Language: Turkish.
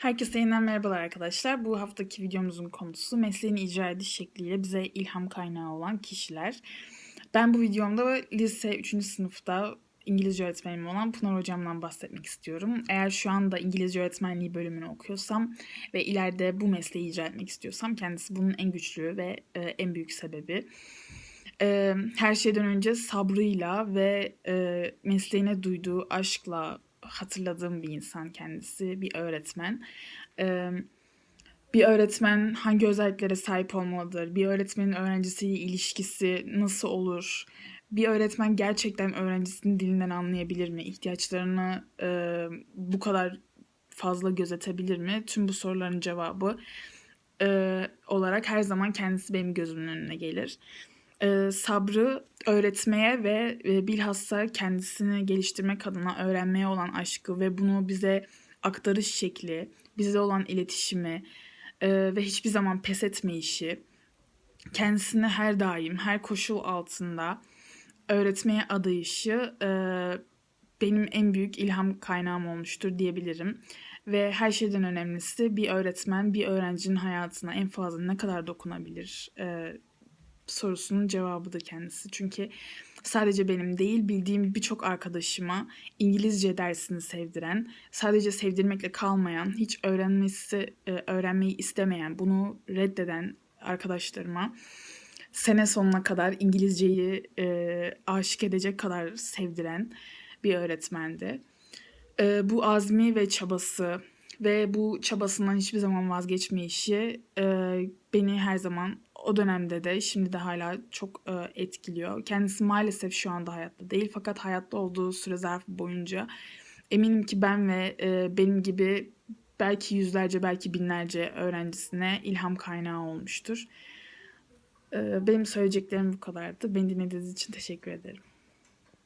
Herkese yeniden merhabalar arkadaşlar. Bu haftaki videomuzun konusu mesleğini icra ediş şekliyle bize ilham kaynağı olan kişiler. Ben bu videomda lise 3. sınıfta İngilizce öğretmenim olan Pınar Hocam'dan bahsetmek istiyorum. Eğer şu anda İngilizce öğretmenliği bölümünü okuyorsam ve ileride bu mesleği icra etmek istiyorsam kendisi bunun en güçlü ve e, en büyük sebebi. E, her şeyden önce sabrıyla ve e, mesleğine duyduğu aşkla hatırladığım bir insan kendisi, bir öğretmen. Ee, bir öğretmen hangi özelliklere sahip olmalıdır? Bir öğretmenin öğrencisiyle ilişkisi nasıl olur? Bir öğretmen gerçekten öğrencisinin dilinden anlayabilir mi? İhtiyaçlarını e, bu kadar fazla gözetebilir mi? Tüm bu soruların cevabı e, olarak her zaman kendisi benim gözümün önüne gelir e, sabrı öğretmeye ve e, bilhassa kendisini geliştirmek adına öğrenmeye olan aşkı ve bunu bize aktarış şekli, bize olan iletişimi e, ve hiçbir zaman pes etmeyişi, kendisini her daim, her koşul altında öğretmeye adayışı e, benim en büyük ilham kaynağım olmuştur diyebilirim. Ve her şeyden önemlisi bir öğretmen bir öğrencinin hayatına en fazla ne kadar dokunabilir e, sorusunun cevabıdır kendisi. Çünkü sadece benim değil bildiğim birçok arkadaşıma İngilizce dersini sevdiren, sadece sevdirmekle kalmayan, hiç öğrenmesi e, öğrenmeyi istemeyen, bunu reddeden arkadaşlarıma sene sonuna kadar İngilizceyi e, aşık edecek kadar sevdiren bir öğretmendi. E, bu azmi ve çabası ve bu çabasından hiçbir zaman vazgeçmeyişi e, beni her zaman o dönemde de şimdi de hala çok e, etkiliyor. Kendisi maalesef şu anda hayatta değil fakat hayatta olduğu süre zarfı boyunca eminim ki ben ve e, benim gibi belki yüzlerce belki binlerce öğrencisine ilham kaynağı olmuştur. E, benim söyleyeceklerim bu kadardı. Beni dinlediğiniz için teşekkür ederim.